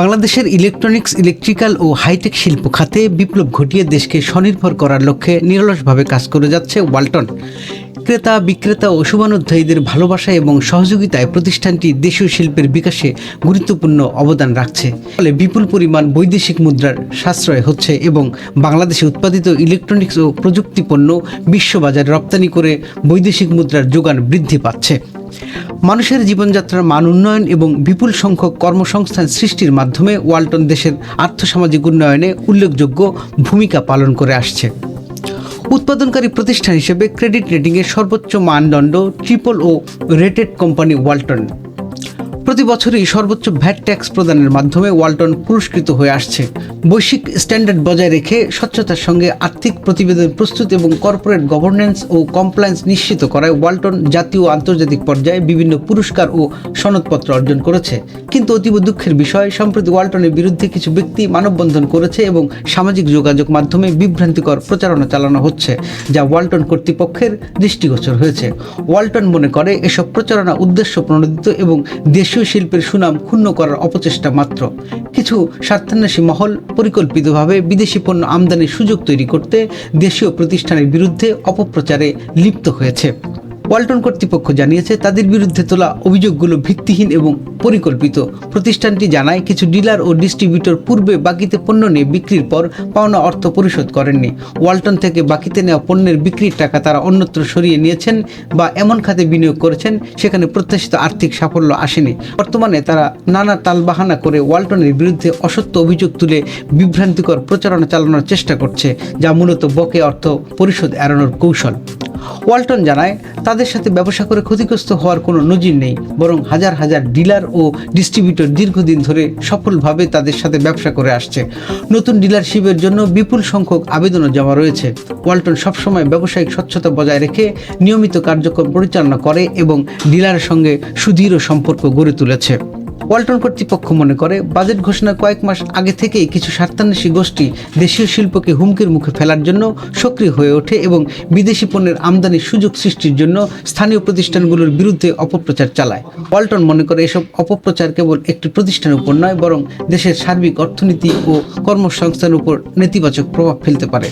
বাংলাদেশের electronics electrical ও hi tech শিল্প খাতে বিপ্লব ঘটিয়ে দেশকে স্বনির্ভর করার লক্ষ্যে নিরলসভাবে কাজ করে যাচ্ছে ওয়ালটন। ক্রেতা, বিক্রেতা ও শুভানুধ্যায়ীদের ভালোবাসা এবং সহযোগিতায় প্রতিষ্ঠানটি দেশীয় শিল্পের বিকাশে গুরুত্বপূর্ণ অবদান রাখছে। ফলে বিপুল পরিমাণ বৈদেশিক মুদ্রার সাশ্রয় হচ্ছে এবং বাংলাদেশে উৎপাদিত ইলেকট্রনিক্স ও প্রযুক্তি পণ্য বিশ্ববাজারে রপ্তানি করে বৈদেশিক মুদ্রার যোগান বৃদ্ধি পাচ্ছে। মানুষের জীবনযাত্রার মান উন্নয়ন এবং বিপুল সংখ্যক কর্মসংস্থান সৃষ্টির মাধ্যমে ওয়ালটন দেশের আর্থসামাজিক উন্নয়নে উল্লেখযোগ্য ভূমিকা পালন করে আসছে। উৎপাদনকারী প্রতিষ্ঠান হিসেবে ক্রেডিট রেটিংয়ের সর্বোচ্চ মানদণ্ড ট্রিপল ও রেটেড কোম্পানি ওয়ালটন। প্রতি বছরই সর্বোচ্চ ভ্যাট ট্যাক্স প্রদানের মাধ্যমে ওয়ালটন পুরস্কৃত হয়ে আসছে। বৈশ্বিক স্ট্যান্ডার্ড বজায় রেখে স্বচ্ছতার সঙ্গে আর্থিক প্রতিবেদন প্রস্তুত এবং কর্পোরেট গভর্নেন্স ও কমপ্লায়েন্স নিশ্চিত করায় ওয়ালটন জাতীয় আন্তর্জাতিক পর্যায়ে বিভিন্ন পুরস্কার ও সনদপত্র অর্জন করেছে। কিন্তু অতীব দুঃখের বিষয়, সম্প্রতি ওয়ালটনের বিরুদ্ধে কিছু ব্যক্তি মানববন্ধন করেছে এবং সামাজিক যোগাযোগ মাধ্যমে বিভ্রান্তিকর প্রচারণা চালানো হচ্ছে, যা ওয়ালটন কর্তৃপক্ষের দৃষ্টিগোচর হয়েছে। ওয়ালটন মনে করে, এসব প্রচারণা উদ্দেশ্য প্রণোদিত এবং দেশীয় শিল্পের সুনাম ক্ষুণ্ণ করার অপচেষ্টা মাত্র। কিছু স্বার্থান্বেষী মহল পরিকল্পিতভাবে বিদেশি পণ্য আমদানির সুযোগ তৈরি করতে দেশীয় প্রতিষ্ঠানের বিরুদ্ধে অপপ্রচারে লিপ্ত হয়েছে। ওয়ালটন কর্তৃপক্ষ জানিয়েছে, তাদের বিরুদ্ধে তোলা অভিযোগগুলো ভিত্তিহীন এবং পরিকল্পিত। প্রতিষ্ঠানটি জানায়, কিছু ডিলার ও ডিস্ট্রিবিউটর পূর্বে বাকিতে পণ্য নিয়ে বিক্রির পর পাওনা অর্থ পরিশোধ করেননি। ওয়ালটন থেকে বাকিতে নেওয়া পণ্যের বিক্রির টাকা তারা অন্যত্র সরিয়ে নিয়েছেন বা এমন খাতে বিনিয়োগ করেছেন, সেখানে প্রত্যাশিত আর্থিক সাফল্য আসেনি। বর্তমানে তারা নানা তালবাহানা করে ওয়ালটনের বিরুদ্ধে অসত্য অভিযোগ তুলে বিভ্রান্তিকর প্রচারণা চালানোর চেষ্টা করছে, যা মূলত বকে অর্থ পরিশোধ এড়ানোর কৌশল। ওয়ালটন জানায়, তাদের সাথে ব্যবসা করে ক্ষতিগ্রস্ত হওয়ার কোনো নজির নেই, বরং হাজার হাজার ডিলার ও ডিস্ট্রিবিউটর দীর্ঘদিন ধরে সফলভাবে তাদের সাথে ব্যবসা করে আসছে। নতুন ডিলারশিপের জন্য বিপুল সংখ্যক আবেদনও জমা রয়েছে। ওয়ালটন সবসময় ব্যবসায়িক স্বচ্ছতা বজায় রেখে নিয়মিত কার্যক্রম পরিচালনা করে এবং ডিলারের সঙ্গে সুদৃঢ় সম্পর্ক গড়ে তুলেছে। ওয়ালটন কর্তৃপক্ষ মনে করে, বাজেট ঘোষণার কয়েক মাস আগে থেকেই কিছু স্বার্থান্বেষী গোষ্ঠী দেশীয় শিল্পকে হুমকির মুখে ফেলার জন্য সক্রিয় হয়ে ওঠে এবং বিদেশি পণ্যের আমদানির সুযোগ সৃষ্টির জন্য স্থানীয় প্রতিষ্ঠানগুলোর বিরুদ্ধে অপপ্রচার চালায়। ওয়ালটন মনে করে এসব অপপ্রচার কেবল একটি প্রতিষ্ঠানের উপর নয়, বরং দেশের সার্বিক অর্থনীতি ও কর্মসংস্থানের উপর নেতিবাচক প্রভাব ফেলতে পারে।